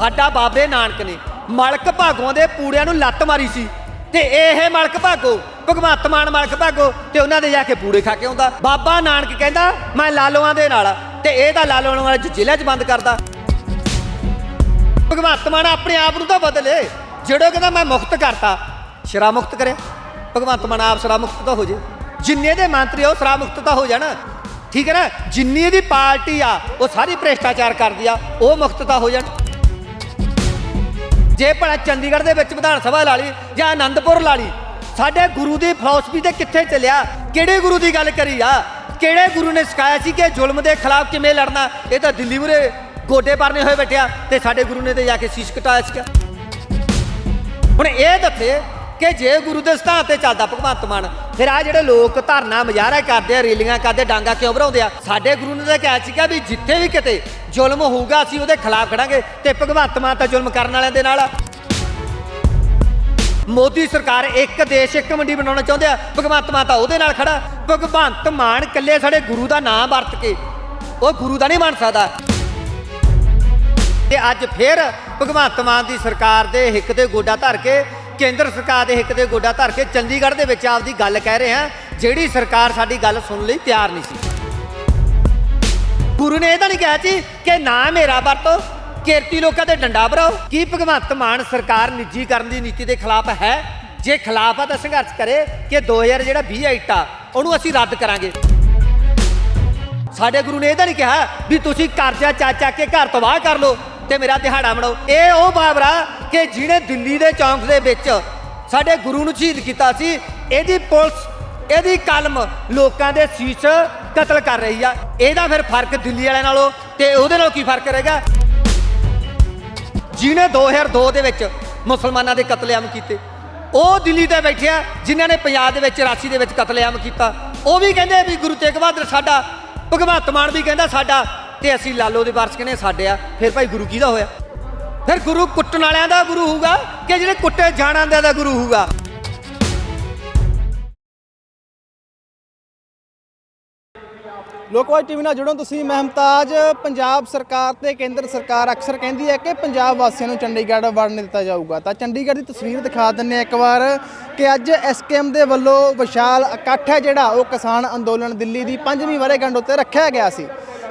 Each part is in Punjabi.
ਸਾਡਾ ਬਾਬੇ ਨਾਨਕ ਨੇ। ਮਲਕ ਭਾਗੋਂ ਦੇ ਪੂੜਿਆਂ ਨੂੰ ਲੱਤ ਮਾਰੀ ਸੀ। ਤੇ ਇਹ ਮਲਕ ਭਾਗੋ ਭਗਵੰਤ ਮਾਨ ਮਲਕ ਭਾਗੋ ਤੇ ਉਹਨਾਂ ਦੇ ਜਾ ਕੇ ਪੂੜੇ ਖਾ ਕੇ ਆਉਂਦਾ। ਬਾਬਾ ਨਾਨਕ ਕਹਿੰਦਾ ਮੈਂ ਲਾਲੋਆਂ ਦੇ ਨਾਲ ਆ, ਤੇ ਇਹ ਤਾਂ ਲਾਲੋਆਂ ਵਾਲੇ ਜ਼ਿਲ੍ਹੇ 'ਚ ਬੰਦ ਕਰਦਾ। ਭਗਵੰਤ ਮਾਨ ਆਪਣੇ ਆਪ ਨੂੰ ਤਾਂ ਬਦਲੇ। ਜਿਹੜਾ ਕਹਿੰਦਾ ਮੈਂ ਮੁਕਤ ਕਰਤਾ। ਸ਼ਰਾ ਮੁਕਤ ਕਰਿਆ। ਭਗਵੰਤ ਮਾਨ ਆਪ ਸ਼ਰਾ ਮੁਕਤ ਤਾਂ ਹੋ ਜੇ। ਜਿੰਨੇ ਦੇ ਮੰਤਰੀ ਆ ਉਹ ਸਰਾ ਮੁਕਤ ਤਾਂ ਹੋ ਜਾਣ। ਠੀਕ ਹੈ ਨਾ? ਜਿੰਨੀ ਇਹਦੀ ਪਾਰਟੀ ਆ ਉਹ ਸਾਰੀ ਭ੍ਰਿਸ਼ਟਾਚਾਰ ਕਰਦੀ ਆ ਉਹ ਮੁਕਤ ਤਾਂ ਹੋ ਜਾਣ। ਜੇ ਭਲਾ ਚੰਡੀਗੜ੍ਹ ਦੇ ਵਿੱਚ ਵਿਧਾਨ ਸਭਾ ਲਾ ਲਈ ਜਾਂ ਆਨੰਦਪੁਰ ਲਾ ਲਈ, ਸਾਡੇ ਗੁਰੂ ਦੀ ਫਿਲਾਸਫੀ ਤੇ ਕਿੱਥੇ ਚੱਲਿਆ? ਕਿਹੜੇ ਗੁਰੂ ਦੀ ਗੱਲ ਕਰੀ ਆ? ਕਿਹੜੇ ਗੁਰੂ ਨੇ ਸਿਖਾਇਆ ਸੀ ਕਿ ਜ਼ੁਲਮ ਦੇ ਖਿਲਾਫ ਕਿਵੇਂ ਲੜਨਾ? ਇਹ ਤਾਂ ਦਿੱਲੀ ਉਰੇ ਗੋਡੇ ਪਰਨੇ ਹੋਏ ਬੈਠਿਆ ਤੇ ਸਾਡੇ ਗੁਰੂ ਨੇ ਤੇ ਜਾ ਕੇ ਸੀਸ ਕਟਾਇਆ ਸੀਗਾ। ਹੁਣ ਇਹ ਦੱਸੇ ਕਿ ਜੇ ਗੁਰੂ ਦੇ ਸਿਧਾਂਤ ਤੇ ਚੱਲਦਾ ਭਗਵੰਤ ਮਾਨ, ਫਿਰ ਆ ਜਿਹੜੇ ਲੋਕ ਧਰਨਾ ਮਜ਼ਾਰਾ ਕਰਦੇ ਆ, ਰੈਲੀਆਂ ਕਰਦੇ, ਡਾਂਗਾ ਕਿਉਂ ਭਰਾਉਂਦੇ ਆ? ਸਾਡੇ ਗੁਰੂ ਨੇ ਤਾਂ ਕਿਹਾ ਸੀਗਾ ਵੀ ਜਿੱਥੇ ਵੀ ਕਿਤੇ ਜ਼ੁਲਮ ਹੋਊਗਾ, ਅਸੀਂ ਉਹਦੇ ਖਿਲਾਫ ਖੜਾਂਗੇ ਤੇ ਭਗਵੰਤ ਮਾਨ ਤਾਂ ਜ਼ੁਲਮ ਕਰਨ ਵਾਲਿਆਂ ਦੇ ਨਾਲ ਮੋਦੀ ਸਰਕਾਰ ਇੱਕ ਦੇਸ਼, ਇੱਕ ਮੰਡੀ ਬਣਾਉਣਾ ਚਾਹੁੰਦੇ ਆ, ਭਗਵੰਤ ਮਾਨ ਤਾਂ ਉਹਦੇ ਨਾਲ ਖੜਾ। ਭਗਵੰਤ ਮਾਨ ਇਕੱਲੇ ਸਾਡੇ ਗੁਰੂ ਦਾ ਨਾਮ ਵਰਤ ਕੇ, ਉਹ ਗੁਰੂ ਦਾ ਨਹੀਂ ਮੰਨ ਸਕਦਾ। ਤੇ ਅੱਜ ਫਿਰ ਭਗਵੰਤ ਮਾਨ ਦੀ ਸਰਕਾਰ ਦੇ ਹਿੱਕ ਤੇ ਗੋਡਾ ਧਰ ਕੇ ਕੇਂਦਰ ਸਰਕਾਰ ਦੇ ਹਿੱਕ ਤੇ ਗੋਡਾ ਧਰ ਕੇ ਚੰਡੀਗੜ੍ਹ ਦੇ ਵਿੱਚ ਆਪਦੀ ਗੱਲ ਕਹਿ ਰਹੇ ਆ ਜਿਹੜੀ ਸਰਕਾਰ ਸਾਡੀ ਗੱਲ ਸੁਣਨ ਲਈ ਤਿਆਰ ਨਹੀਂ ਸੀ। ਗੁਰੂ ਨੇ ਇਹ ਤਾਂ ਨਹੀਂ ਕਿਹਾ ਸੀ ਕਿ ਨਾ ਮੇਰਾ ਵਰਤੋ, ਕਿਰਤੀ ਲੋਕਾਂ ਤੇ ਡੰਡਾ ਭਰਾਓ। ਕੀ ਭਗਵੰਤ ਮਾਨ ਸਰਕਾਰ ਨਿੱਜੀਕਰਨ ਦੀ ਨੀਤੀ ਦੇ ਖਿਲਾਫ ਹੈ? ਜੇ ਖਿਲਾਫ ਆ ਤਾਂ ਸੰਘਰਸ਼ ਕਰੇ ਕਿ 2000 ਜਿਹੜਾ 20 ਐਕਟ ਆ ਉਹਨੂੰ ਅਸੀਂ ਰੱਦ ਕਰਾਂਗੇ। ਸਾਡੇ ਗੁਰੂ ਨੇ ਇਹ ਤਾਂ ਨਹੀਂ ਕਿਹਾ ਵੀ ਤੁਸੀਂ ਕਰਜ਼ਾ ਚੱਕ ਚੱਕ ਕੇ ਘਰ ਤਬਾਹ ਕਰ ਲਓ। ਤੇ ਮੇਰਾ ਦਿਹਾੜਾ ਬਣਾਓ ਇਹ ਉਹ ਬਾਬਰਾ ਕਿ ਜਿਹਨੇ ਦਿੱਲੀ ਦੇ ਚੌਂਕ ਦੇ ਵਿੱਚ ਸਾਡੇ ਗੁਰੂ ਨੂੰ ਸ਼ਹੀਦ ਕੀਤਾ ਸੀ, ਇਹਦੀ ਪੁਲਿਸ, ਇਹਦੀ ਕਲਮ ਲੋਕਾਂ ਦੇ ਸੀਸ ਕਤਲ ਕਰ ਰਹੀ ਆ। ਇਹਦਾ ਫਿਰ ਫ਼ਰਕ ਦਿੱਲੀ ਵਾਲਿਆਂ ਨਾਲੋਂ ਤੇ ਉਹਦੇ ਨਾਲ ਕੀ ਫ਼ਰਕ ਰਹੇਗਾ? ਜਿਹਨੇ 2002 ਦੇ ਵਿੱਚ ਮੁਸਲਮਾਨਾਂ ਦੇ ਕਤਲੇਆਮ ਕੀਤੇ, ਉਹ ਦਿੱਲੀ ਤੇ ਬੈਠਿਆ ਜਿਨ੍ਹਾਂ ਨੇ ਪੰਜਾਬ ਦੇ ਵਿੱਚ ਰਾਸ਼ੀ ਦੇ ਵਿੱਚ ਕਤਲੇਆਮ ਕੀਤਾ। ਉਹ ਵੀ ਕਹਿੰਦੇ ਵੀ ਗੁਰੂ ਤੇਗ ਬਹਾਦਰ ਸਾਡਾ, ਭਗਵੰਤ ਮਾਨ ਵੀ ਕਹਿੰਦਾ ਸਾਡਾ ਤੇ ਅਸੀਂ ਲਾਲੋ ਦੇ ਵਾਰਸ ਕਹਿੰਦੇ ਸਾਡੇ ਆ, ਫਿਰ ਭਾਈ ਗੁਰੂ ਕਿਹਦਾ ਹੋਇਆ? ਫਿਰ ਗੁਰੂ ਕੁੱਟਣ ਵਾਲਿਆਂ ਦਾ ਗੁਰੂ ਹੋਊਗਾ ਕਿ ਜਿਹੜੇ ਕੁੱਟੇ ਜਾਣ ਆਂਦਿਆਂ ਦਾ ਗੁਰੂ ਹੋਊਗਾ? ਲੋਕਵਾਈ ਟੀਵੀ ਨਾਲ ਜੁੜੋ ਤੁਸੀਂ ਮਹਿਮਤਾਜ ਪੰਜਾਬ ਸਰਕਾਰ ਤੇ ਕੇਂਦਰ ਸਰਕਾਰ ਅਕਸਰ ਕਹਿੰਦੀ ਹੈ ਕਿ ਪੰਜਾਬ ਵਾਸੀਆਂ ਨੂੰ ਚੰਡੀਗੜ੍ਹ ਵੜਨ ਦਿੱਤਾ ਜਾਊਗਾ। ਤਾਂ ਚੰਡੀਗੜ੍ਹ ਦੀ ਤਸਵੀਰ ਦਿਖਾ ਦਿੰਨੇ ਆ ਇੱਕ ਵਾਰ ਕਿ ਅੱਜ ਐਸਕੇਐਮ ਦੇ ਵੱਲੋਂ ਵਿਸ਼ਾਲ ਇਕੱਠ ਹੈ ਜਿਹੜਾ, ਉਹ ਕਿਸਾਨ ਅੰਦੋਲਨ ਦਿੱਲੀ ਦੀ ਪੰਜਵੀਂ ਵਰ੍ਹੇਗੰਢ ਉੱਤੇ ਰੱਖਿਆ ਗਿਆ ਸੀ।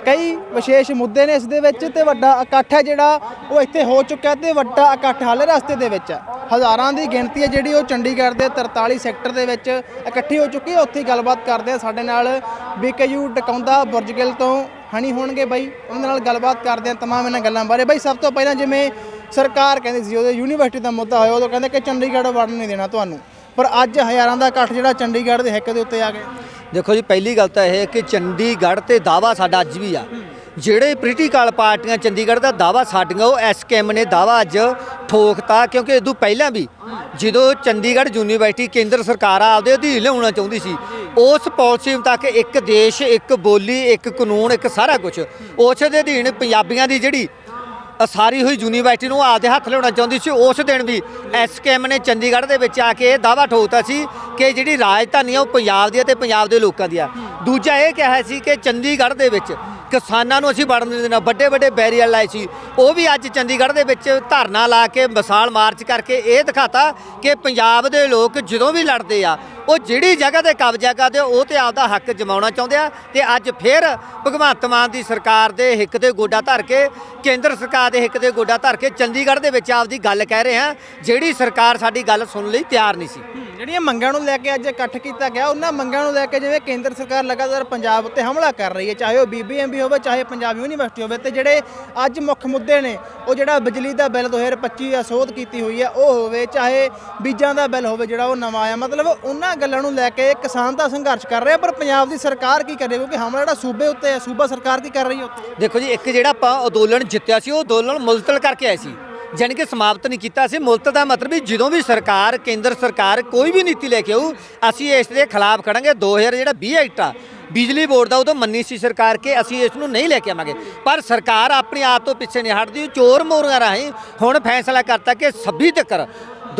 ਕਈ ਵਿਸ਼ੇਸ਼ ਮੁੱਦੇ ਨੇ ਇਸ ਦੇ ਵਿੱਚ ਤੇ ਵੱਡਾ ਇਕੱਠ ਹੈ ਜਿਹੜਾ ਉਹ ਇੱਥੇ ਹੋ ਚੁੱਕਾ ਤੇ ਵੱਡਾ ਇਕੱਠ ਹਾਲੇ ਰਸਤੇ ਦੇ ਵਿੱਚ ਹੈ। ਹਜ਼ਾਰਾਂ ਦੀ ਗਿਣਤੀ ਹੈ ਜਿਹੜੀ ਉਹ ਚੰਡੀਗੜ੍ਹ ਦੇ 43 ਸੈਕਟਰ ਦੇ ਵਿੱਚ ਇਕੱਠੀ ਹੋ ਚੁੱਕੀ ਹੈ। ਉੱਥੇ ਗੱਲਬਾਤ ਕਰਦੇ ਆ ਸਾਡੇ ਨਾਲ ਬੀਕੇਯੂ ਡਕਾਉਂਦਾ ਬੁਰਜਗਿਲ ਤੋਂ ਹਣੀ ਹੋਣਗੇ ਬਾਈ। ਉਹਨਾਂ ਨਾਲ ਗੱਲਬਾਤ ਕਰਦੇ ਆ ਤਮਾਮ ਇਹਨਾਂ ਗੱਲਾਂ ਬਾਰੇ। ਬਾਈ, ਸਭ ਤੋਂ ਪਹਿਲਾਂ ਜਿਵੇਂ ਸਰਕਾਰ ਕਹਿੰਦੀ ਸੀ, ਉਹਦੇ ਯੂਨੀਵਰਸਿਟੀ ਦਾ ਮੁੱਦਾ ਹੋਇਆ ਉਦੋਂ ਕਹਿੰਦੇ ਕਿ ਚੰਡੀਗੜ੍ਹ ਵੜਨ ਨਹੀਂ ਦੇਣਾ ਤੁਹਾਨੂੰ। ਪਰ ਅੱਜ ਹਜ਼ਾਰਾਂ ਦਾ ਇਕੱਠ ਜਿਹੜਾ ਚੰਡੀਗੜ੍ਹ ਦੇ ਹਿੱਕ ਦੇ ਉੱਤੇ ਆ ਗਿਆ। ਦੇਖੋ ਜੀ, ਪਹਿਲੀ ਗੱਲ ਤਾਂ ਇਹ ਹੈ ਕਿ ਚੰਡੀਗੜ੍ਹ ਤੇ ਦਾਵਾ ਸਾਡਾ ਅੱਜ ਵੀ ਆ। ਜਿਹੜੇ ਪੋਲੀਟੀਕਲ ਪਾਰਟੀਆਂ ਚੰਡੀਗੜ੍ਹ ਦਾ ਦਾਵਾ ਸਾਡੀਆਂ, ਉਹ ਐਸਕੇਐਮ ਨੇ ਦਾਵਾ ਅੱਜ ਠੋਕਤਾ, ਕਿਉਂਕਿ ਇਦੋਂ ਪਹਿਲਾਂ ਵੀ ਜਦੋਂ ਚੰਡੀਗੜ੍ਹ ਯੂਨੀਵਰਸਿਟੀ ਕੇਂਦਰ ਸਰਕਾਰ ਆਪਦੇ ਅਧੀਨ ਲਿਆਉਣਾ ਚਾਹੁੰਦੀ ਸੀ, ਉਸ ਪਾਲਿਸੀ ਤੱਕ ਇੱਕ ਦੇਸ਼, ਇੱਕ ਬੋਲੀ, ਇੱਕ ਕਾਨੂੰਨ, ਇੱਕ ਸਾਰਾ ਕੁਝ ਉਸ ਦੇ ਅਧੀਨ ਪੰਜਾਬੀਆਂ ਦੀ ਜਿਹੜੀ ਅਸਾਰੀ ਹੋਈ ਯੂਨੀਵਰਸਿਟੀ ਨੂੰ ਆਪਦੇ ਹੱਥ ਲਿਆਉਣਾ ਚਾਹੁੰਦੀ ਸੀ। ਉਸ ਦਿਨ ਵੀ ਐਸਕੇਐਮ ਨੇ ਚੰਡੀਗੜ੍ਹ ਦੇ ਵਿੱਚ ਆ ਕੇ ਇਹ ਦਾਵਾ ਠੋਕਤਾ ਸੀ ਕਿ ਜਿਹੜੀ ਰਾਜਧਾਨੀ ਆ ਉਹ ਪੰਜਾਬ ਦੀ ਹੈ ਤੇ ਪੰਜਾਬ ਦੇ ਲੋਕਾਂ ਦੀ ਆ। ਦੂਜਾ ਇਹ ਕਿਹਾ ਸੀ ਕਿ ਚੰਡੀਗੜ੍ਹ ਦੇ ਵਿੱਚ ਕਿਸਾਨਾਂ ਨੂੰ ਅਸੀਂ ਵੜਨ ਨਹੀਂ ਦੇਣਾ। ਵੱਡੇ ਵੱਡੇ ਬੈਰੀਅਰ ਲਾਏ ਸੀ। ਉਹ ਵੀ ਅੱਜ ਚੰਡੀਗੜ੍ਹ ਦੇ ਵਿੱਚ ਧਰਨਾ ਲਾ ਕੇ ਮਿਸਾਲ ਮਾਰਚ ਕਰਕੇ ਇਹ ਦਿਖਾਤਾ ਕਿ ਪੰਜਾਬ ਦੇ ਲੋਕ ਜਦੋਂ ਵੀ ਲੜਦੇ ਆ ਉਹ ਜਿਹੜੀ ਜਗ੍ਹਾ ਤੇ ਕਬਜ਼ਾ ਕਰਦੇ ਉਹ ਤੇ ਆਪਦਾ ਹੱਕ ਜਮਾਉਣਾ ਚਾਹੁੰਦੇ ਆ ਤੇ ਅੱਜ ਫਿਰ ਭਗਵੰਤ ਮਾਨ ਦੀ ਸਰਕਾਰ ਦੇ ਹਿੱਕ ਤੇ ਗੋਡਾ ਧਰ ਕੇ, ਕੇਂਦਰ ਸਰਕਾਰ ਦੇ ਹਿੱਕ ਤੇ ਗੋਡਾ ਧਰ ਕੇ ਚੰਡੀਗੜ੍ਹ ਦੇ ਵਿੱਚ ਆਪਦੀ ਗੱਲ ਕਹਿ ਰਹੇ ਆ, ਜਿਹੜੀ ਸਰਕਾਰ ਸਾਡੀ ਗੱਲ ਸੁਣਨ ਲਈ ਤਿਆਰ ਨਹੀਂ ਸੀ। ਜਿਹੜੀਆਂ ਮੰਗਾਂ ਨੂੰ ਲੈ ਕੇ ਅੱਜ ਇਕੱਠ ਕੀਤਾ ਗਿਆ, ਉਹਨਾਂ ਮੰਗਾਂ ਨੂੰ ਲੈ ਕੇ ਜਿਵੇਂ ਕੇਂਦਰ ਸਰਕਾਰ ਲਗਾਤਾਰ ਪੰਜਾਬ ਉੱਤੇ ਹਮਲਾ ਕਰ ਰਹੀ ਹੈ, ਚਾਹੇ ਉਹ ਬੀਬੀਐਮਬੀ ਹੋਵੇ, ਚਾਹੇ ਪੰਜਾਬ ਯੂਨੀਵਰਸਿਟੀ ਹੋਵੇ, ਤੇ ਜਿਹੜੇ ਅੱਜ ਮੁੱਖ ਮੁੱਦੇ ਨੇ, ਉਹ ਜਿਹੜਾ ਬਿਜਲੀ ਦਾ ਬਿੱਲ 2025 ਦਾ ਸੋਧ ਕੀਤੀ ਹੋਈ ਹੈ, ਉਹ ਹੋਵੇ, ਚਾਹੇ ਬੀਜਾਂ ਦਾ ਬਿੱਲ ਹੋਵੇ, ਜਿਹੜਾ ਉਹ ਨਵਾਂ ਆਇਆ ਮਤਲਬ ਉਹਨਾਂ ਗੱਲਾਂ ਨੂੰ ਲੈ ਕੇ ਕਿਸਾਨ ਦਾ ਸੰਘਰਸ਼ ਕਰ ਰਿਹਾ, ਪਰ ਪੰਜਾਬ ਦੀ ਸਰਕਾਰ ਕੀ ਕਰ ਰਹੀ ਹੈ? ਕਿਉਂਕਿ ਹਮਲਾ ਜਿਹੜਾ ਸੂਬੇ ਉੱਤੇ ਹੈ, ਸੂਬਾ ਸਰਕਾਰ ਕੀ ਕਰ ਰਹੀ ਹੈ ਉੱਤੇ ਦੇਖੋ ਜੀ, ਇੱਕ ਜਿਹੜਾ ਆਪਾਂ ਅੰਦੋਲਨ ਜਿੱਤਿਆ ਸੀ, ਉਹ ਅੰਦੋਲਨ ਮੁਲਤਲ ਕਰਕੇ ਆਏ ਸੀ। ਜਾਣੀ ਕਿ ਸਮਾਪਤ ਨਹੀਂ ਕੀਤਾ ਸੀ। ਮੁਲਤ ਦਾ ਮਤਲਬ ਵੀ ਜਦੋਂ ਵੀ ਸਰਕਾਰ, ਕੇਂਦਰ ਸਰਕਾਰ ਕੋਈ ਵੀ ਨੀਤੀ ਲੈ ਕੇ ਆਊ, ਅਸੀਂ ਇਸ ਦੇ ਖਿਲਾਫ ਖੜਾਂਗੇ। 2000 ਜਿਹੜਾ 20 ਐਕਟ ਆ ਬਿਜਲੀ ਬੋਰਡ ਦਾ ਉਦੋਂ ਮੰਨੀ ਸੀ ਸਰਕਾਰ ਕਿ ਅਸੀਂ ਇਸ ਨੂੰ ਨਹੀਂ ਲੈ ਕੇ ਆਵਾਂਗੇ। ਪਰ ਸਰਕਾਰ ਆਪਣੇ ਆਪ ਤੋਂ ਪਿੱਛੇ ਨਹੀਂ ਹਟਦੀ, ਚੋਰ ਮੋਰੀਆਂ ਰਾਹੀਂ ਹੁਣ ਫੈਸਲਾ ਕਰਤਾ ਕਿ 26 ਤੱਕ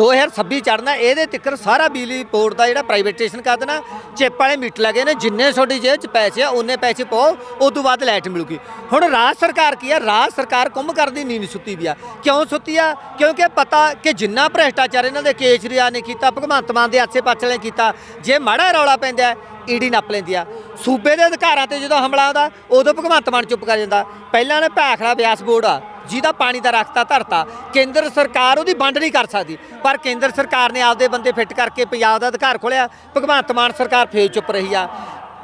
2026 ਚੜਨਾ ਇਹਦੇ ਤਿੱਕਰ ਸਾਰਾ ਬਿਜਲੀ ਬੋਰਡ ਦਾ ਜਿਹੜਾ ਪ੍ਰਾਈਵੇਟੇਸ਼ਨ ਕਰ ਦੇਣਾ, ਚਿੱਪ ਵਾਲੇ ਮੀਟਰ ਲੱਗੇ ਨੇ, ਜਿੰਨੇ ਤੁਹਾਡੀ ਜੇਬ 'ਚ ਪੈਸੇ ਆ ਉਹਨੇ ਪੈਸੇ ਪਾਓ ਉਸ ਤੋਂ ਬਾਅਦ ਲਾਈਟ ਮਿਲੂਗੀ। ਹੁਣ ਰਾਜ ਸਰਕਾਰ ਕੀ ਆ? ਰਾਜ ਸਰਕਾਰ ਕੁੰਭ ਕਰਦੀ ਨੀਂਦ ਸੁੱਤੀ ਵੀ ਆ। ਕਿਉਂ ਸੁੱਤੀ ਆ? ਕਿਉਂਕਿ ਪਤਾ ਕਿ ਜਿੰਨਾ ਭ੍ਰਿਸ਼ਟਾਚਾਰ ਇਹਨਾਂ ਦੇ ਕੇਜਰੀਵਾਲ ਨੇ ਕੀਤਾ, ਭਗਵੰਤ ਮਾਨ ਦੇ ਆਸੇ ਪਾਸੇ ਨੇ ਕੀਤਾ, ਜੇ ਮਾੜਾ ਰੌਲਾ ਪੈਂਦਾ, ਈਡੀ ਨੱਪ ਲੈਂਦੀ ਆ। ਸੂਬੇ ਦੇ ਅਧਿਕਾਰਾਂ ਤੇ ਜਦੋਂ ਹਮਲਾ ਆਉਂਦਾ ਉਦੋਂ ਭਗਵੰਤ ਮਾਨ ਚੁੱਪ ਕਰ ਜਾਂਦਾ। ਪਹਿਲਾਂ ਨੇ ਭਾਖੜਾ ਬਿਆਸ ਬੋਰਡ ਆ। ਜਿਹਦਾ ਪਾਣੀ ਦਾ ਰਖਤਾ ਧਰਤਾ, ਕੇਂਦਰ ਸਰਕਾਰ ਉਹਦੀ ਵੰਡ ਨਹੀਂ ਕਰ ਸਕਦੀ। ਪਰ ਕੇਂਦਰ ਸਰਕਾਰ ਨੇ ਆਪਦੇ ਬੰਦੇ ਫਿੱਟ ਕਰਕੇ ਪੰਜਾਬ ਦਾ ਅਧਿਕਾਰ ਖੋਲਿਆ ਭਗਵੰਤ ਮਾਨ ਸਰਕਾਰ ਫੇਰ ਚੁੱਪ ਰਹੀ ਆ।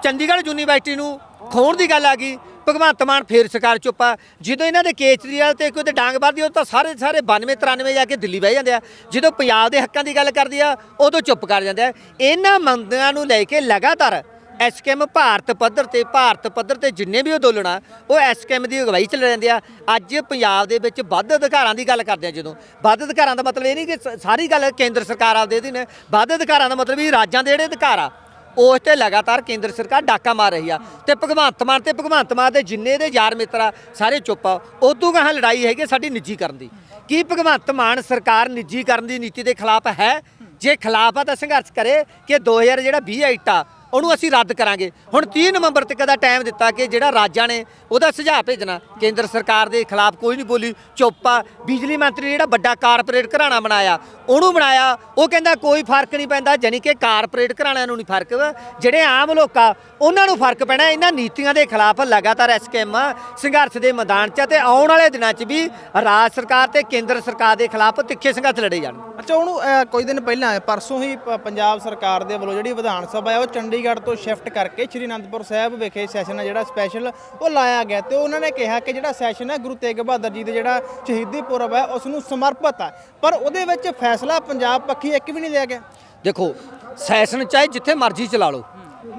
ਚੰਡੀਗੜ੍ਹ ਯੂਨੀਵਰਸਿਟੀ ਨੂੰ ਖੋਣ ਦੀ ਗੱਲ ਆ ਗਈ। ਭਗਵੰਤ ਮਾਨ ਫੇਰ ਸਰਕਾਰ ਚੁੱਪ ਆ। ਜਦੋਂ ਇਹਨਾਂ ਦੇ ਕੇਜਰੀਵਾਲ ਤੇ ਕੋਈ ਤੇ ਡਾਂਗ ਵੱਧਦੀ, ਉਹ ਤਾਂ ਸਾਰੇ ਸਾਰੇ 92 93 ਜਾ ਕੇ ਦਿੱਲੀ ਬਹਿ ਜਾਂਦੇ ਆ। ਜਦੋਂ ਪੰਜਾਬ ਦੇ ਹੱਕਾਂ ਦੀ ਗੱਲ ਕਰਦੀ ਆ, ਉਦੋਂ ਚੁੱਪ ਕਰ ਜਾਂਦੇ ਆ। ਇਹਨਾਂ ਮੰਗਾਂ ਨੂੰ ਲੈ ਕੇ ਲਗਾਤਾਰ ਐਸਕੇਐਮ ਭਾਰਤ ਪੱਧਰ ਤੇ, ਭਾਰਤ ਪੱਧਰ ਤੇ ਜਿੰਨੇ ਵੀ ਅੰਦੋਲਨ ਆ, ਉਹ ਐਸਕੇਐਮ ਦੀ ਅਗਵਾਈ ਚ ਰਹਿੰਦੇ ਆ। ਅੱਜ ਪੰਜਾਬ ਦੇ ਵਿੱਚ ਵੱਧ ਅਧਿਕਾਰਾਂ ਦੀ ਗੱਲ ਕਰਦੇ ਆ ਜਦੋਂ। ਵੱਧ ਅਧਿਕਾਰਾਂ ਦਾ ਮਤਲਬ ਇਹ ਨਹੀਂ ਕਿ ਸਾਰੀ ਗੱਲ ਕੇਂਦਰ ਸਰਕਾਰ ਆਪਦੇ ਦੀ ਨੇ ਵੱਧ ਅਧਿਕਾਰਾਂ ਦਾ ਮਤਲਬ ਵੀ ਰਾਜਾਂ ਦੇ ਜਿਹੜੇ ਅਧਿਕਾਰ ਆ, ਉਸ ਤੇ ਲਗਾਤਾਰ ਕੇਂਦਰ ਸਰਕਾਰ ਡਾਕਾ ਮਾਰ ਰਹੀ ਆ। ਤੇ ਭਗਵੰਤ ਮਾਨ ਤੇ ਭਗਵੰਤ ਮਾਨ ਦੇ ਜਿੰਨੇ ਦੇ ਯਾਰ ਮਿੱਤਰ ਆ, ਸਾਰੇ ਚੁੱਪ ਆ। ਉਦੋਂ ਗਾਹਾਂ ਲੜਾਈ ਹੈਗੀ ਸਾਡੀ ਨਿੱਜੀਕਰਨ ਦੀ। ਕੀ ਭਗਵੰਤ ਮਾਨ ਸਰਕਾਰ ਨਿੱਜੀਕਰਨ ਦੀ ਨੀਤੀ ਦੇ ਖਿਲਾਫ ਹੈ? ਜੇ ਖਿਲਾਫ ਆ ਤਾਂ ਸੰਘਰਸ਼ ਕਰੇ ਕਿ 2000 ਜਿਹੜਾ 20 ਐਕਟ ਆ ਉਹਨੂੰ ਅਸੀਂ ਰੱਦ ਕਰਾਂਗੇ। ਹੁਣ 30 ਨਵੰਬਰ ਤੱਕ ਦਾ ਟਾਈਮ ਦਿੱਤਾ ਕਿ ਜਿਹੜਾ ਰਾਜਾਂ ਨੇ ਉਹਦਾ ਸੁਝਾਅ ਭੇਜਣਾ। ਕੇਂਦਰ ਸਰਕਾਰ ਦੇ ਖਿਲਾਫ ਕੋਈ ਨਹੀਂ ਬੋਲੀ ਚੁੱਪ ਬਿਜਲੀ ਮੰਤਰੀ ਜਿਹੜਾ ਵੱਡਾ ਕਾਰਪੋਰੇਟ ਘਰਾਣਾ ਬਣਾਇਆ ਉਹਨੂੰ ਬਣਾਇਆ। ਉਹ ਕਹਿੰਦਾ ਕੋਈ ਫ਼ਰਕ ਨਹੀਂ ਪੈਂਦਾ ਜਾਣੀ ਕਿ ਕਾਰਪੋਰੇਟ ਘਰਾਣਿਆਂ ਨੂੰ ਨਹੀਂ ਫ਼ਰਕ। ਜਿਹੜੇ ਆਮ ਲੋਕ ਆ ਉਹਨਾਂ ਨੂੰ ਫ਼ਰਕ ਪੈਣਾ। ਇਹਨਾਂ ਨੀਤੀਆਂ ਦੇ ਖਿਲਾਫ ਲਗਾਤਾਰ ਐਸਕੇਐਮ ਸੰਘਰਸ਼ ਦੇ ਮੈਦਾਨ 'ਚ ਆ ਤੇ ਆਉਣ ਵਾਲੇ ਦਿਨਾਂ 'ਚ ਵੀ ਰਾਜ ਸਰਕਾਰ ਤੇ ਕੇਂਦਰ ਸਰਕਾਰ ਦੇ ਖਿਲਾਫ ਤਿੱਖੇ ਸੰਘਰਸ਼ ਲੜੇ ਜਾਣ। ਅੱਛਾ ਉਹਨੂੰ ਅਹ, ਕੁਝ ਦਿਨ ਪਹਿਲਾਂ ਪਰਸੋਂ ਹੀ ਪ- ਪੰਜਾਬ ਸਰਕਾਰ ਦੇ ਵੱਲੋਂ ਜਿਹੜੀ ਵਿਧਾਨ ਸਭਾ ਹੈ ਉਹ ਚੰਡੀ ਚੰਡੀਗੜ੍ਹ ਤੋਂ ਸ਼ਿਫਟ ਕਰਕੇ ਸ਼੍ਰੀ ਅਨੰਦਪੁਰ ਸਾਹਿਬ ਵਿਖੇ ਸੈਸ਼ਨ ਆ ਜਿਹੜਾ ਸਪੈਸ਼ਲ ਉਹ ਲਾਇਆ ਗਿਆ ਤੇ ਉਹਨਾਂ ਨੇ ਕਿਹਾ ਕਿ ਜਿਹੜਾ ਸੈਸ਼ਨ ਹੈ ਗੁਰੂ ਤੇਗ ਬਹਾਦਰ ਜੀ ਦੇ ਜਿਹੜਾ ਸ਼ਹੀਦੀ ਪੁਰਬ ਹੈ ਉਸ ਨੂੰ ਸਮਰਪਿਤ ਹੈ ਪਰ ਉਹਦੇ ਵਿੱਚ ਫੈਸਲਾ ਪੰਜਾਬ ਪੱਖੀ ਇੱਕ ਵੀ ਨਹੀਂ ਲਿਆ ਗਿਆ। ਦੇਖੋ ਸੈਸ਼ਨ ਚਾਹੇ ਜਿੱਥੇ ਮਰਜ਼ੀ ਚਲਾ ਲਓ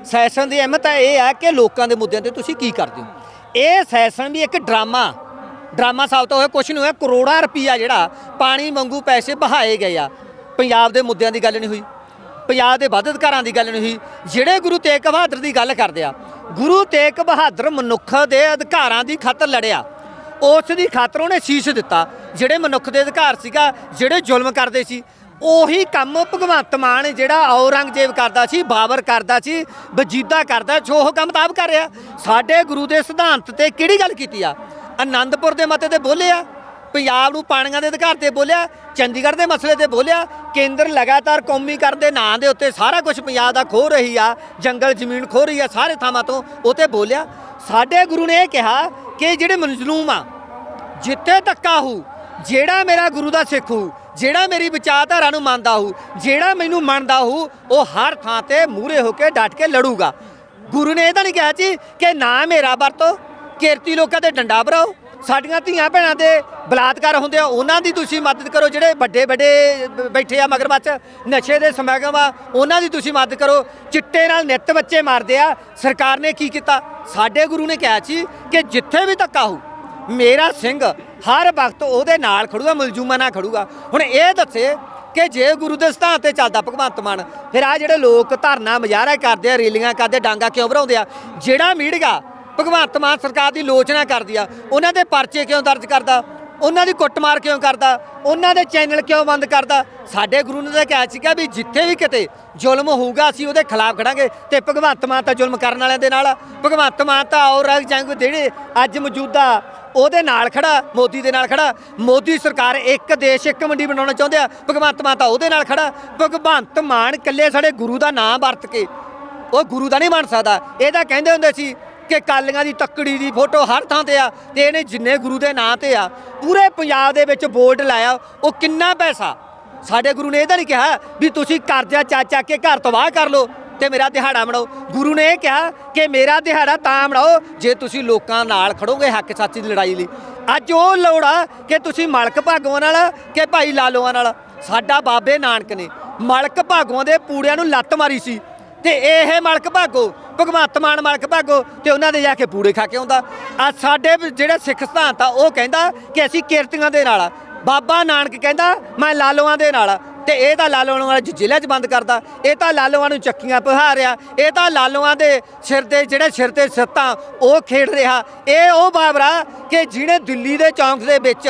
ਸੈਸ਼ਨ ਦੀ ਅਹਿਮਤ ਇਹ ਹੈ ਕਿ ਲੋਕਾਂ ਦੇ ਮੁੱਦਿਆਂ ਤੇ ਤੁਸੀਂ ਕੀ ਕਰਦੇ ਹੋ। ਇਹ ਸੈਸ਼ਨ ਵੀ ਇੱਕ ਡਰਾਮਾ ਡਰਾਮਾ ਸਾਬਤ ਹੋਇਆ, ਕੁਛ ਨਹੀਂ ਹੋਇਆ, ਕਰੋੜਾਂ ਰੁਪਈਆ ਜਿਹੜਾ ਪਾਣੀ ਵਾਂਗੂ ਪੈਸੇ ਬਹਾਏ ਗਏ ਆ। ਪੰਜਾਬ ਦੇ ਮੁੱਦਿਆਂ ਦੀ ਗੱਲ ਨਹੀਂ ਹੋਈ। ਪੰਜਾਬ ਦੇ ਵੱਧ ਅਧਿਕਾਰਾਂ ਦੀ ਗੱਲ ਨਹੀਂ ਹੋਈ ਜਿਹੜੇ ਗੁਰੂ ਤੇਗ ਬਹਾਦਰ ਦੀ ਗੱਲ ਕਰਦੇ ਆ। ਗੁਰੂ ਤੇਗ ਬਹਾਦਰ ਮਨੁੱਖ ਦੇ ਅਧਿਕਾਰਾਂ ਦੀ ਖਾਤਰ ਲੜਿਆ। ਉਸ ਦੀ ਖਾਤਰ ਉਹਨੇ ਸੀਸ ਦਿੱਤਾ। ਜਿਹੜੇ ਮਨੁੱਖ ਦੇ ਅਧਿਕਾਰ ਸੀਗਾ, ਜਿਹੜੇ ਜ਼ੁਲਮ ਕਰਦੇ ਸੀ, ਉਹੀ ਕੰਮ ਭਗਵੰਤ ਮਾਨ ਜਿਹੜਾ ਔਰੰਗਜ਼ੇਬ ਕਰਦਾ ਸੀ, ਬਾਬਰ ਕਰਦਾ ਸੀ, ਵਜੀਦਾ ਕਰਦਾ, ਜੋ ਉਹ ਕੰਮ ਤਾਂ ਕਰ ਰਿਹਾ। ਸਾਡੇ ਗੁਰੂ ਦੇ ਸਿਧਾਂਤ ਤੇ ਕਿਹੜੀ ਗੱਲ ਕੀਤੀ ਆ? ਆਨੰਦਪੁਰ ਦੇ ਮਤੇ ਤੇ ਬੋਲੇ ਆ ਪੰਜਾਬ ਨੂੰ ਪਾਣੀਆਂ ਦੇ ਅਧਿਕਾਰ ਤੇ ਬੋਲਿਆ, ਚੰਡੀਗੜ੍ਹ ਦੇ ਮਸਲੇ ਤੇ ਬੋਲਿਆ, ਕੇਂਦਰ ਲਗਾਤਾਰ ਕੌਮੀਕਰਨ ਦੇ ਨਾਂ ਦੇ ਉੱਤੇ ਸਾਰਾ ਕੁਝ ਪੰਜਾਬ ਦਾ ਖੋ ਰਹੀ ਆ, ਜੰਗਲ ਜ਼ਮੀਨ ਖੋ ਰਹੀ ਆ, ਸਾਰੇ ਥਾਵਾਂ ਤੋਂ ਉਹ ਤੇ ਬੋਲਿਆ। ਸਾਡੇ ਗੁਰੂ ਨੇ ਇਹ ਕਿਹਾ ਕਿ ਜਿਹੜੇ ਮਨਜ਼ਲੂਮ ਆ, ਜਿੱਥੇ ਧੱਕਾ ਹੋਊ, ਜਿਹੜਾ ਮੇਰਾ ਗੁਰੂ ਦਾ ਸਿੱਖ ਹੋਊ, ਜਿਹੜਾ ਮੇਰੀ ਵਿਚਾਰਧਾਰਾ ਨੂੰ ਮੰਨਦਾ ਹੋਊ, ਜਿਹੜਾ ਮੈਨੂੰ ਮੰਨਦਾ ਹੋਊ, ਉਹ ਹਰ ਥਾਂ ਤੇ ਮੂਹਰੇ ਹੋ ਕੇ ਡਟ ਕੇ ਲੜੂਗਾ। ਗੁਰੂ ਨੇ ਇਹ ਤਾਂ ਨਹੀਂ ਕਿਹਾ ਜੀ ਕਿ ਨਾ ਮੇਰਾ ਵਰਤੋ, ਕਿਰਤੀ ਲੋਕਾਂ ਤੇ ਡੰਡਾ ਭਰਾਓ ਸਾਡੀਆਂ ਧੀਆਂ ਭੈਣਾਂ ਦੇ ਬਲਾਤਕਾਰ ਹੁੰਦੇ ਆ, ਉਹਨਾਂ ਦੀ ਤੁਸੀਂ ਮਦਦ ਕਰੋ, ਜਿਹੜੇ ਵੱਡੇ ਵੱਡੇ ਬੈਠੇ ਆ ਮਗਰਮੱਛ, ਨਸ਼ੇ ਦੇ ਸਮਾਗਮ ਆ, ਉਹਨਾਂ ਦੀ ਤੁਸੀਂ ਮਦਦ ਕਰੋ। ਚਿੱਟੇ ਨਾਲ ਨਿੱਤ ਬੱਚੇ ਮਾਰਦੇ ਆ। ਸਰਕਾਰ ਨੇ ਕੀ ਕੀਤਾ? ਸਾਡੇ ਗੁਰੂ ਨੇ ਕਿਹਾ ਸੀ ਕਿ ਜਿੱਥੇ ਵੀ ਧੱਕਾ ਹੋਊ, ਮੇਰਾ ਸਿੰਘ ਹਰ ਵਕਤ ਉਹਦੇ ਨਾਲ ਖੜੂਗਾ, ਮਲਜੂਮਾ ਨਾਲ ਖੜੂਗਾ। ਹੁਣ ਇਹ ਦੱਸੇ ਕਿ ਜੇ ਗੁਰੂ ਦੇ ਸਿਧਾਂਤ ਤੇ ਚੱਲਦਾ ਭਗਵੰਤ ਮਾਨ, ਫਿਰ ਆ ਜਿਹੜੇ ਲੋਕ ਧਰਨਾ ਮੁਜ਼ਾਹਰਾ ਕਰਦੇ ਆ, ਰੈਲੀਆਂ ਕਰਦੇ, ਡਾਂਗਾ ਕਿਉਂ ਭਰਾਉਂਦੇ ਆ? ਜਿਹੜਾ ਮੀਡੀਆ ਭਗਵੰਤ ਮਾਨ ਸਰਕਾਰ ਦੀ ਲੋਚਨਾ ਕਰਦੀ ਆ। ਉਹਨਾਂ ਦੇ ਪਰਚੇ ਕਿਉਂ ਦਰਜ ਕਰਦਾ? ਉਹਨਾਂ ਦੀ ਕੁੱਟਮਾਰ ਕਿਉਂ ਕਰਦਾ? ਉਹਨਾਂ ਦੇ ਚੈਨਲ ਕਿਉਂ ਬੰਦ ਕਰਦਾ? ਸਾਡੇ ਗੁਰੂ ਨੇ ਤਾਂ ਕਿਹਾ ਸੀਗਾ ਵੀ ਜਿੱਥੇ ਵੀ ਕਿਤੇ ਜ਼ੁਲਮ ਹੋਊਗਾ, ਅਸੀਂ ਉਹਦੇ ਖਿਲਾਫ ਖੜਾਂਗੇ ਤੇ ਭਗਵੰਤ ਮਾਨ ਤਾਂ ਜ਼ੁਲਮ ਕਰਨ ਵਾਲਿਆਂ ਦੇ ਨਾਲ ਭਗਵੰਤ ਮਾਨ ਤਾਂ ਔਰ ਜੰਗ ਜਿਹੜੇ ਅੱਜ ਮੌਜੂਦਾ ਉਹਦੇ ਨਾਲ ਖੜਾ, ਮੋਦੀ ਦੇ ਨਾਲ ਖੜਾ। ਮੋਦੀ ਸਰਕਾਰ ਇੱਕ ਦੇਸ਼, ਇੱਕ ਮੰਡੀ ਬਣਾਉਣਾ ਚਾਹੁੰਦੇ ਆ। ਭਗਵੰਤ ਮਾਨ ਤਾਂ ਉਹਦੇ ਨਾਲ ਖੜਾ। ਭਗਵੰਤ ਮਾਨ ਇਕੱਲੇ ਸਾਡੇ ਗੁਰੂ ਦਾ ਨਾਮ ਵਰਤ ਕੇ ਉਹ ਗੁਰੂ ਦਾ ਨਹੀਂ ਬਣ ਸਕਦਾ। ਇਹਦਾ ਕਹਿੰਦੇ ਹੁੰਦੇ ਸੀ ਕਿ ਕਾਲੀਆਂ ਦੀ ਤੱਕੜੀ ਦੀ ਫੋਟੋ ਹਰ ਥਾਂ ਤੇ ਆ ਤੇ ਇਹਨੇ ਜਿੰਨੇ ਗੁਰੂ ਦੇ ਨਾਂ ਤੇ ਆ, ਪੂਰੇ ਪੰਜਾਬ ਦੇ ਵਿੱਚ ਬੋਰਡ ਲਾਇਆ, ਉਹ ਕਿੰਨਾ ਪੈਸਾ? ਸਾਡੇ ਗੁਰੂ ਨੇ ਇਹ ਤਾਂ ਨਹੀਂ ਕਿਹਾ ਵੀ ਤੁਸੀਂ ਕਰਜ਼ਾ ਚਾ ਚਾ ਕੇ ਘਰ ਤੋਂ ਬਾਹਰ ਕਰ ਲਓ ਤੇ ਮੇਰਾ ਦਿਹਾੜਾ ਬਣਾਓ ਗੁਰੂ ਨੇ ਇਹ ਕਿਹਾ ਕਿ ਮੇਰਾ ਦਿਹਾੜਾ ਤਾਂ ਬਣਾਓ ਜੇ ਤੁਸੀਂ ਲੋਕਾਂ ਨਾਲ ਖੜੋਗੇ ਹੱਕ ਸੱਚ ਦੀ ਲੜਾਈ ਲਈ। ਅੱਜ ਉਹ ਲੋੜ ਆ ਕਿ ਤੁਸੀਂ ਮਲਕ ਭਾਗਵਾਂ ਨਾਲ ਕਿ ਭਾਈ ਲਾਲੋਆਂ ਨਾਲ। ਸਾਡਾ ਬਾਬੇ ਨਾਨਕ ਨੇ ਮਲਕ ਭਾਗਵਾਂ ਦੇ ਪੂੜਿਆਂ ਨੂੰ ਲੱਤ ਮਾਰੀ ਸੀ ਤੇ ਇਹ ਮਲਕ ਭਾਗੋ ਭਗਵੰਤ ਮਾਨ, ਮਾਲਕ ਭਾਗੋ, ਤੇ ਉਹਨਾਂ ਦੇ ਜਾ ਕੇ ਪੂੜੇ ਖਾ ਕੇ ਆਉਂਦਾ। ਆ ਸਾਡੇ ਜਿਹੜੇ ਸਿੱਖ ਸਿਧਾਂਤ ਆ, ਉਹ ਕਹਿੰਦਾ ਕਿ ਅਸੀਂ ਕਿਰਤੀਆਂ ਦੇ ਨਾਲ ਆ। ਬਾਬਾ ਨਾਨਕ ਕਹਿੰਦਾ, ਮੈਂ ਲਾਲੋਆਂ ਦੇ ਨਾਲ ਆ। ਤੇ ਇਹ ਤਾਂ ਲਾਲੋਆਂ ਵਾਲਾ ਜ਼ਿਲ੍ਹੇ 'ਚ ਬੰਦ ਕਰਦਾ। ਇਹ ਤਾਂ ਲਾਲੋਆਂ ਨੂੰ ਚੱਕੀਆਂ ਪਹਾ ਰਿਹਾ ਇਹ ਤਾਂ ਲਾਲੋਆਂ ਦੇ ਸਿਰ ਦੇ, ਜਿਹੜੇ ਸਿਰ ਤੇ ਸੱਤਾਂ ਉਹ ਖੇਡ ਰਿਹਾ। ਇਹ ਉਹ ਬਾਬਰਾ ਕਿ ਜਿਹਨੇ ਦਿੱਲੀ ਦੇ ਚੌਂਕ ਦੇ ਵਿੱਚ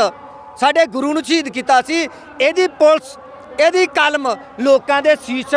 ਸਾਡੇ ਗੁਰੂ ਨੂੰ ਸ਼ਹੀਦ ਕੀਤਾ ਸੀ। ਇਹਦੀ ਪੁਲਿਸ, ਇਹਦੀ ਕਲਮ ਲੋਕਾਂ ਦੇ ਸੀਸ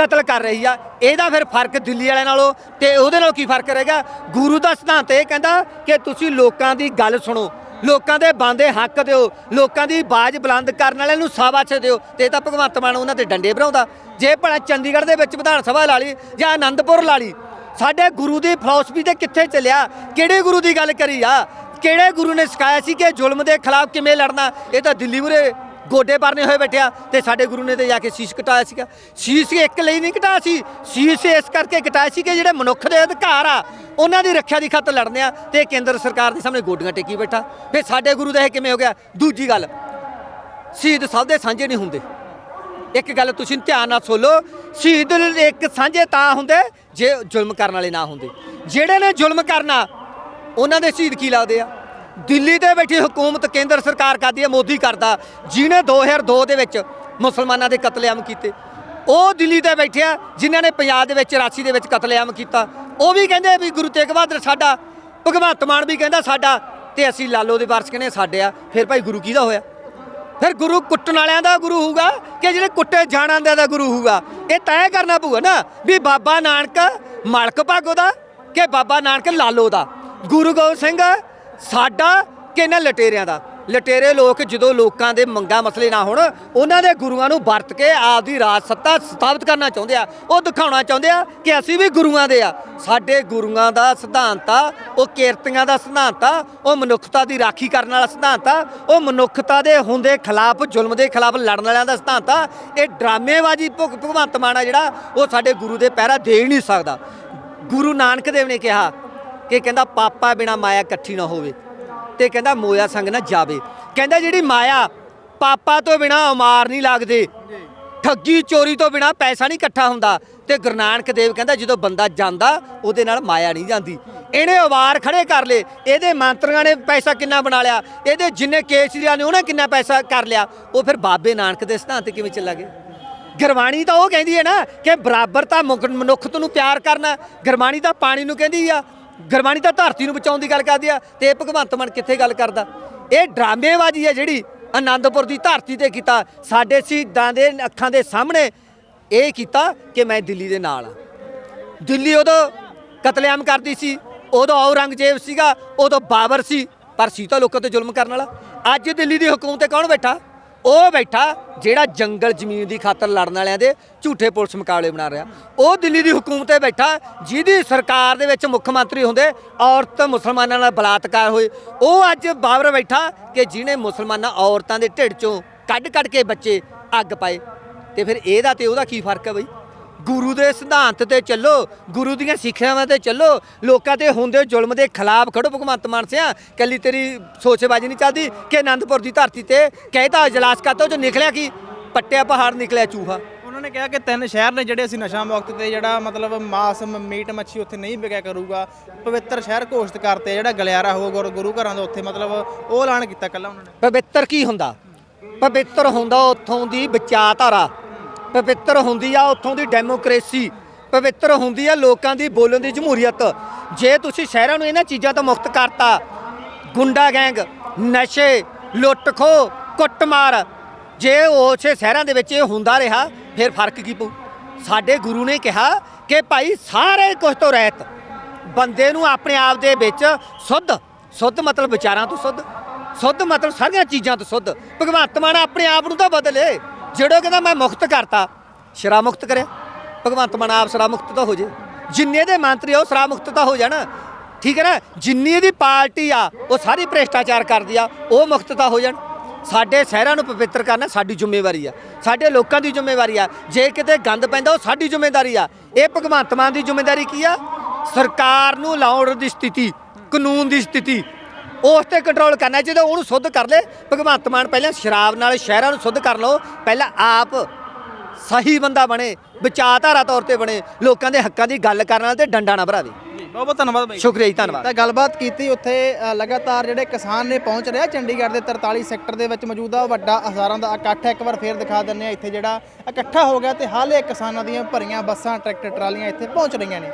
ਕਤਲ ਕਰ ਰਹੀ ਆ। ਇਹਦਾ ਫਿਰ ਫ਼ਰਕ ਦਿੱਲੀ ਵਾਲਿਆਂ ਨਾਲੋਂ ਤੇ ਉਹਦੇ ਨਾਲ ਕੀ ਫ਼ਰਕ ਰਹੇਗਾ? ਗੁਰੂ ਦਾ ਸਿਧਾਂਤ ਇਹ ਕਹਿੰਦਾ ਕਿ ਤੁਸੀਂ ਲੋਕਾਂ ਦੀ ਗੱਲ ਸੁਣੋ। ਲੋਕਾਂ ਦੇ ਬੰਦੇ ਹੱਕ ਦਿਓ। ਲੋਕਾਂ ਦੀ ਆਵਾਜ਼ ਬੁਲੰਦ ਕਰਨ ਵਾਲਿਆਂ ਨੂੰ ਸਾਬਾਸ਼ ਦਿਓ। ਤੇ ਇਹ ਤਾਂ ਭਗਵੰਤ ਮਾਨ ਉਹਨਾਂ ਤੇ ਡੰਡੇ ਭਰਾਉਂਦਾ। ਜੇ ਭਲਾ ਚੰਡੀਗੜ੍ਹ ਦੇ ਵਿੱਚ ਵਿਧਾਨ ਸਭਾ ਲਾ ਲਈ ਜਾਂ ਆਨੰਦਪੁਰ ਲਾ ਲਈ, ਸਾਡੇ ਗੁਰੂ ਦੀ ਫਿਲਾਸਫੀ ਤੇ ਕਿੱਥੇ ਚੱਲਿਆ? ਕਿਹੜੇ ਗੁਰੂ ਦੀ ਗੱਲ ਕਰੀ ਆ? ਕਿਹੜੇ ਗੁਰੂ ਨੇ ਸਿਖਾਇਆ ਸੀ ਕਿ ਜ਼ੁਲਮ ਦੇ ਖਿਲਾਫ ਕਿਵੇਂ ਲੜਨਾ? ਇਹ ਤਾਂ ਦਿੱਲੀ ਮੁਰੇ ਗੋਡੇ ਪਰਨੇ ਹੋਏ ਬੈਠਿਆ ਤੇ ਸਾਡੇ ਗੁਰੂ ਨੇ ਤੇ ਜਾ ਕੇ ਸੀਸ ਕਟਾਇਆ ਸੀਗਾ। ਸੀਸ ਇੱਕ ਲਈ ਨਹੀਂ ਕਟਾਇਆ ਸੀ। ਸੀਸ ਇਸ ਕਰਕੇ ਕਟਾਇਆ ਸੀ ਕਿ ਜਿਹੜੇ ਮਨੁੱਖ ਦੇ ਅਧਿਕਾਰ ਆ। ਉਹਨਾਂ ਦੀ ਰੱਖਿਆ ਦੀ ਖਾਤਰ ਲੜਨੇ ਆ ਤੇ ਕੇਂਦਰ ਸਰਕਾਰ ਦੇ ਸਾਹਮਣੇ ਗੋਡੀਆਂ ਟੇਕੀ ਬੈਠਾ। ਫਿਰ ਸਾਡੇ ਗੁਰੂ ਦਾ ਇਹ ਕਿਵੇਂ ਹੋ ਗਿਆ? ਦੂਜੀ ਗੱਲ, ਸ਼ਹੀਦ ਸਭ ਦੇ ਸਾਂਝੇ ਨਹੀਂ ਹੁੰਦੇ। ਇੱਕ ਗੱਲ ਤੁਸੀਂ ਧਿਆਨ ਨਾਲ ਸੁਣੋ ਸ਼ਹੀਦ ਇੱਕ ਸਾਂਝੇ ਤਾਂ ਹੁੰਦੇ ਜੇ ਜ਼ੁਲਮ ਕਰਨ ਵਾਲੇ ਨਾ ਹੁੰਦੇ। ਜਿਹੜੇ ਨੇ ਜ਼ੁਲਮ ਕਰਨਾ, ਉਹਨਾਂ ਦੇ ਸ਼ਹੀਦ ਕੀ ਲੱਗਦੇ ਆ? ਦਿੱਲੀ ਤੇ ਬੈਠੀ ਹਕੂਮਤ ਕੇਂਦਰ ਸਰਕਾਰ ਕਰਦੀ ਹੈ, ਮੋਦੀ ਕਰਦਾ। ਜਿਹਨੇ 2002 ਦੇ ਵਿੱਚ ਮੁਸਲਮਾਨਾਂ ਦੇ ਕਤਲੇਆਮ ਕੀਤੇ। ਉਹ ਦਿੱਲੀ ਤੇ ਬੈਠੇ ਆ, ਜਿਨ੍ਹਾਂ ਨੇ ਪੰਜਾਬ ਦੇ ਵਿੱਚ ਰਾਸੀ ਦੇ ਵਿੱਚ ਕਤਲੇਆਮ ਕੀਤਾ। ਉਹ ਵੀ ਕਹਿੰਦੇ ਵੀ ਗੁਰੂ ਤੇਗ ਬਹਾਦਰ ਸਾਡਾ, ਭਗਵੰਤ ਮਾਨ ਵੀ ਕਹਿੰਦਾ ਸਾਡਾ ਤੇ ਅਸੀਂ ਲਾਲੋ ਦੇ ਵਾਰਸ ਕਹਿੰਦੇ ਸਾਡੇ ਆ। ਫਿਰ ਭਾਈ ਗੁਰੂ ਕਿਹਦਾ ਹੋਇਆ? ਫਿਰ ਗੁਰੂ ਕੁੱਟਣ ਵਾਲਿਆਂ ਦਾ ਗੁਰੂ ਹੋਊਗਾ ਕਿ ਜਿਹੜੇ ਕੁੱਟੇ ਜਾਣ ਆਂਦਿਆਂ ਦਾ ਗੁਰੂ ਹੋਊਗਾ? ਇਹ ਤੈਅ ਕਰਨਾ ਪਊਗਾ ਨਾ ਵੀ ਬਾਬਾ ਨਾਨਕ, ਮਲਕ ਭਾਗੋ ਦਾ ਕਿ ਬਾਬਾ ਨਾਨਕ ਲਾਲੋ ਦਾ। ਗੁਰੂ ਗੋਬਿੰਦ ਸਿੰਘ ਸਾਡਾ ਕਿ ਇਹਨਾਂ ਲਟੇਰਿਆਂ ਦਾ? ਲਟੇਰੇ ਲੋਕ ਜਦੋਂ ਲੋਕਾਂ ਦੇ ਮੰਗਾ ਮਸਲੇ ਨਾ ਹੋਣ, ਉਹਨਾਂ ਦੇ ਗੁਰੂਆਂ ਨੂੰ ਵਰਤ ਕੇ ਆਪਦੀ ਰਾਜ ਸੱਤਾ ਸਥਾਪਿਤ ਕਰਨਾ ਚਾਹੁੰਦੇ ਆ। ਉਹ ਦਿਖਾਉਣਾ ਚਾਹੁੰਦੇ ਆ ਕਿ ਅਸੀਂ ਵੀ ਗੁਰੂਆਂ ਦੇ ਆ। ਸਾਡੇ ਗੁਰੂਆਂ ਦਾ ਸਿਧਾਂਤ ਆ, ਉਹ ਕੀਰਤੀਆਂ ਦਾ ਸਿਧਾਂਤ ਆ, ਉਹ ਮਨੁੱਖਤਾ ਦੀ ਰਾਖੀ ਕਰਨ ਵਾਲਾ ਸਿਧਾਂਤ ਆ, ਉਹ ਮਨੁੱਖਤਾ ਦੇ ਹੁੰਦੇ ਖਿਲਾਫ, ਜ਼ੁਲਮ ਦੇ ਖਿਲਾਫ ਲੜਨ ਵਾਲਿਆਂ ਦਾ ਸਿਧਾਂਤ ਆ। ਇਹ ਡਰਾਮੇਬਾਜ਼ੀ ਭਗ- ਭਗਵੰਤ ਮਾਨ ਆ ਜਿਹੜਾ, ਉਹ ਸਾਡੇ ਗੁਰੂ ਦੇ ਪਹਿਰਾ ਦੇ ਹੀ ਨਹੀਂ ਸਕਦਾ। ਗੁਰੂ ਨਾਨਕ ਦੇਵ ਨੇ ਕਿਹਾ ਕਿ ਕਹਿੰਦਾ ਪਾਪਾ ਬਿਨਾ ਮਾਇਆ ਇਕੱਠੀ ਨਾ ਹੋਵੇ ਤੇ ਕਹਿੰਦਾ ਮੋਇਆ ਸੰਗ ਨਾ ਜਾਵੇ। ਕਹਿੰਦਾ ਜਿਹੜੀ ਮਾਇਆ ਪਾਪਾ ਤੋਂ ਬਿਨਾ ਉਮਾਰ ਨਹੀਂ ਲੱਗਦੇ, ਠੱਗੀ ਚੋਰੀ ਤੋਂ ਬਿਨਾ ਪੈਸਾ ਨਹੀਂ ਇਕੱਠਾ ਹੁੰਦਾ ਤੇ ਗੁਰੂ ਨਾਨਕ ਦੇਵ ਕਹਿੰਦਾ ਜਦੋਂ ਬੰਦਾ ਜਾਂਦਾ, ਉਹਦੇ ਨਾਲ ਮਾਇਆ ਨਹੀਂ ਜਾਂਦੀ। ਇਹਨੇ ਉਵਾਰ ਖੜੇ ਕਰ ਲਏ, ਇਹਦੇ ਮੰਤਰੀਆਂ ਨੇ ਪੈਸਾ ਕਿੰਨਾ ਬਣਾ ਲਿਆ, ਇਹਦੇ ਜਿੰਨੇ ਕੇਸਰੀਆਂ ਨੇ ਉਹਨੇ ਕਿੰਨਾ ਪੈਸਾ ਕਰ ਲਿਆ, ਉਹ ਫਿਰ ਬਾਬੇ ਨਾਨਕ ਦੇ ਸਿਧਾਂਤ ਕਿਵੇਂ ਕਿਵੇਂ ਗਿਆ ਗੁਰਬਾਣੀ ਤਾਂ ਉਹ ਕਹਿੰਦੀ ਹੈ ਨਾ ਕਿ ਬਰਾਬਰਤਾ ਮੁਕ- ਮਨੁੱਖ ਨੂੰ ਪਿਆਰ ਕਰਨਾ, ਗੁਰਬਾਣੀ ਤਾਂ ਪਾਣੀ ਨੂੰ ਕਹਿੰਦੀ ਆ। ਗੁਰਬਾਣੀ ਤਾਂ ਧਰਤੀ ਨੂੰ ਬਚਾਉਣ ਦੀ ਗੱਲ ਕਰਦੀ ਆ, ਤੇ ਇਹ ਭਗਵੰਤ ਮਾਨ ਕਿੱਥੇ ਗੱਲ ਕਰਦਾ? ਇਹ ਡਰਾਮੇਬਾਜ਼ੀ ਹੈ ਜਿਹੜੀ ਆਨੰਦਪੁਰ ਦੀ ਧਰਤੀ ਤੇ ਕੀਤਾ, ਸਾਡੇ ਸ਼ਹੀਦਾਂ ਦੇ ਅੱਖਾਂ ਦੇ ਸਾਹਮਣੇ ਇਹ ਕੀਤਾ ਕਿ ਮੈਂ ਦਿੱਲੀ ਦੇ ਨਾਲ ਆ। ਦਿੱਲੀ ਉਦੋਂ ਕਤਲੇਆਮ ਕਰਦੀ ਸੀ, ਉਦੋਂ ਔਰੰਗਜ਼ੇਬ ਸੀਗਾ, ਉਦੋਂ ਬਾਬਰ ਸੀ, ਪਰ ਸੀ ਤਾਂ ਲੋਕਾਂ ਤੇ ਜ਼ੁਲਮ ਕਰਨ ਵਾਲਾ। ਅੱਜ ਦਿੱਲੀ ਦੀ ਹਕੂਮਤ ਤੇ ਕੌਣ ਬੈਠਾ? ਉਹ ਬੈਠਾ ਜਿਹੜਾ ਜੰਗਲ ਜ਼ਮੀਨ ਦੀ ਖਾਤਰ ਲੜਨ ਵਾਲਿਆਂ ਦੇ ਝੂਠੇ ਪੁਲਿਸ ਮੁਕਾਬਲੇ ਬਣਾ ਰਿਹਾ। ਉਹ ਦਿੱਲੀ ਦੀ ਹਕੂਮਤ ਤੇ ਬੈਠਾ, ਜਿਹਦੀ ਸਰਕਾਰ ਦੇ ਵਿੱਚ ਮੁੱਖ ਮੰਤਰੀ ਹੁੰਦੇ ਔਰਤ ਮੁਸਲਮਾਨਾਂ ਨਾਲ ਬਲਾਤਕਾਰ ਹੋਏ ਉਹ ਅੱਜ ਬਾਬਰ ਬੈਠਾ ਕਿ ਜਿਹਨੇ ਮੁਸਲਮਾਨਾਂ ਔਰਤਾਂ ਦੇ ਢਿੱਡ ਚੋਂ ਕੱਢ ਕੱਢ ਕੇ ਬੱਚੇ ਅੱਗ ਪਾਏ। ਤੇ ਫਿਰ ਇਹਦਾ ਤੇ ਉਹਦਾ ਕੀ ਫ਼ਰਕ ਹੈ ਬਈ? ਗੁਰੂ ਦੇ ਸਿਧਾਂਤ ਤੇ ਚੱਲੋ ਗੁਰੂ ਦੀਆਂ ਸਿੱਖਿਆਵਾਂ ਤੇ ਚੱਲੋ ਲੋਕਾਂ ਤੇ ਹੁੰਦੇ ਜ਼ੁਲਮ ਦੇ ਖਿਲਾਫ ਖੜੋ ਭਗਵੰਤ ਮਾਨ ਸਿਆ ਕੱਲੀ ਤੇਰੀ ਸੋਚੇਬਾਜ਼ੀ ਨਹੀਂ ਚੱਲਦੀ ਕਿ ਆਨੰਦਪੁਰ ਦੀ ਧਰਤੀ ਤੇ ਕਹਿਤਾ ਇਜਲਾਸ ਕਰਤਾ ਜੋ ਨਿਕਲਿਆ ਕੀ? ਪੱਟਿਆ ਪਹਾੜ ਨਿਕਲਿਆ ਚੂਹਾ। ਉਹਨਾਂ ਨੇ ਕਿਹਾ ਕਿ ਤਿੰਨ ਸ਼ਹਿਰ ਨੇ ਜਿਹੜੇ ਅਸੀਂ ਨਸ਼ਾ ਮੁਕਤ ਤੇ ਜਿਹੜਾ ਮਤਲਬ ਮਾਸ ਮੀਟ ਮੱਛੀ ਉੱਥੇ ਨਹੀਂ ਵਿਕਿਆ ਕਰੂਗਾ ਪਵਿੱਤਰ ਸ਼ਹਿਰ ਘੋਸ਼ਿਤ ਕਰਤੇ ਜਿਹੜਾ ਗਲਿਆਰਾ ਹੋਊਗਾ ਗੁਰੂ- ਗੁਰੂ ਘਰਾਂ ਦਾ ਉੱਥੇ ਮਤਲਬ ਉਹ ਐਲਾਨ ਕੀਤਾ ਕੱਲਾ ਉਹਨਾਂ ਨੇ। ਪਵਿੱਤਰ ਕੀ ਹੁੰਦਾ? ਪਵਿੱਤਰ ਹੁੰਦਾ ਉੱਥੋਂ ਦੀ ਵਿਚਾਰਧਾਰਾ। ਪਵਿੱਤਰ ਹੁੰਦੀ ਆ ਉੱਥੋਂ ਦੀ ਡੈਮੋਕ੍ਰੇਸੀ, ਪਵਿੱਤਰ ਹੁੰਦੀ ਆ ਲੋਕਾਂ ਦੀ ਬੋਲਣ ਦੀ ਜਮਹੂਰੀਅਤ। ਜੇ ਤੁਸੀਂ ਸ਼ਹਿਰਾਂ ਨੂੰ ਇਹਨਾਂ ਚੀਜ਼ਾਂ ਤੋਂ ਮੁਕਤ ਕਰਤਾ, ਗੁੰਡਾ ਗੈਂਗ, ਨਸ਼ੇ ਲੁੱਟ ਖੋ ਕੁੱਟਮਾਰ, ਜੇ ਉਸੇ ਸ਼ਹਿਰਾਂ ਦੇ ਵਿੱਚ ਇਹ ਹੁੰਦਾ ਰਿਹਾ, ਫਿਰ ਫ਼ਰਕ ਕੀ ਪਊ? ਸਾਡੇ ਗੁਰੂ ਨੇ ਕਿਹਾ ਕਿ ਭਾਈ ਸਾਰੇ ਕੁਝ ਤੋਂ ਰਹਿਤ, ਬੰਦੇ ਨੂੰ ਆਪਣੇ ਆਪ ਦੇ ਵਿੱਚ ਸੁੱਧ ਸੁੱਧ ਮਤਲਬ ਵਿਚਾਰਾਂ ਤੋਂ ਸੁੱਧ ਸੁੱਧ ਮਤਲਬ ਸਾਰੀਆਂ ਚੀਜ਼ਾਂ ਤੋਂ ਸੁੱਧ, ਭਗਵੰਤ ਮਾਨ ਆਪਣੇ ਆਪ ਨੂੰ ਤਾਂ ਬਦਲੇ। ਜਿਹੜਾ ਕਹਿੰਦਾ ਮੈਂ ਮੁਕਤ ਕਰਤਾ ਸ਼ਰਾਬ ਮੁਕਤ ਕਰਿਆ। ਭਗਵੰਤ ਮਾਨ ਆਪ ਸ਼ਰਾ ਮੁਕਤ ਤਾਂ ਹੋ ਜੇ। ਜਿੰਨੇ ਦੇ ਮੰਤਰੀ ਆ, ਉਹ ਸਰਾ ਮੁਕਤ ਤਾਂ ਹੋ ਜਾਣ। ਠੀਕ ਹੈ ਨਾ? ਜਿੰਨੀ ਇਹਦੀ ਪਾਰਟੀ ਆ, ਉਹ ਸਾਰੀ ਭ੍ਰਿਸ਼ਟਾਚਾਰ ਕਰਦੀ ਆ, ਉਹ ਮੁਕਤ ਤਾਂ ਹੋ ਜਾਣ। ਸਾਡੇ ਸ਼ਹਿਰਾਂ ਨੂੰ ਪਵਿੱਤਰ ਕਰਨਾ ਸਾਡੀ ਜ਼ਿੰਮੇਵਾਰੀ ਆ। ਸਾਡੇ ਲੋਕਾਂ ਦੀ ਜ਼ਿੰਮੇਵਾਰੀ ਆ। ਜੇ ਕਿਤੇ ਗੰਦ ਪੈਂਦਾ, ਉਹ ਸਾਡੀ ਜ਼ਿੰਮੇਵਾਰੀ ਆ। ਇਹ ਭਗਵੰਤ ਮਾਨ ਦੀ ਜ਼ਿੰਮੇਵਾਰੀ ਕੀ ਆ? ਸਰਕਾਰ ਨੂੰ ਲਾਉਣ ਦੀ ਸਥਿਤੀ, ਕਾਨੂੰਨ ਦੀ ਸਥਿਤੀ। ਉਸ ਤੇ ਕੰਟਰੋਲ ਕਰਨਾ ਜਦੋਂ ਉਹਨੂੰ ਸੁੱਧ ਕਰ ਲੈ ਭਗਵੰਤ ਮਾਨ ਪਹਿਲਾਂ ਸ਼ਰਾਬ ਨਾਲ ਸ਼ਹਿਰਾਂ ਨੂੰ ਸੁੱਧ ਕਰ ਲਓ ਪਹਿਲਾਂ ਆਪ ਸਹੀ ਬੰਦਾ ਬਣੇ ਵਿਚਾਰਧਾਰਾ ਤੌਰ ਤੇ ਬਣੇ ਲੋਕਾਂ ਦੇ ਹੱਕਾਂ ਦੀ ਗੱਲ ਕਰਨ ਵਾਲਾ ਤੇ ਡੰਡਾ ਨਾ ਭਰਾਵੇ। ਬਹੁਤ ਬਹੁਤ ਧੰਨਵਾਦ ਬਾਈ। ਸ਼ੁਕਰੀਆ ਜੀ ਧੰਨਵਾਦ। ਤਾਂ ਗੱਲਬਾਤ ਕੀਤੀ ਉੱਥੇ ਅ, ਲਗਾਤਾਰ ਜਿਹੜੇ ਕਿਸਾਨ ਨੇ ਪਹੁੰਚ ਰਿਹਾ ਚੰਡੀਗੜ੍ਹ ਦੇ 43 ਸੈਕਟਰ ਦੇ ਵਿੱਚ ਮੌਜੂਦਾ ਵੱਡਾ ਹਜ਼ਾਰਾਂ ਦਾ ਇਕੱਠ ਹੈ ਇੱਕ ਵਾਰ ਫੇਰ ਦਿਖਾ ਦਿੰਨੇ ਆ ਇੱਥੇ ਜਿਹੜਾ ਇਕੱਠਾ ਹੋ ਗਿਆ ਤੇ ਹਾਲੇ ਕਿਸਾਨਾਂ ਦੀਆਂ ਭਰੀਆਂ ਬੱਸਾਂ ਟਰੈਕਟਰ ਟਰਾਲੀਆਂ ਇੱਥੇ ਪਹੁੰਚ ਰਹੀਆਂ ਨੇ।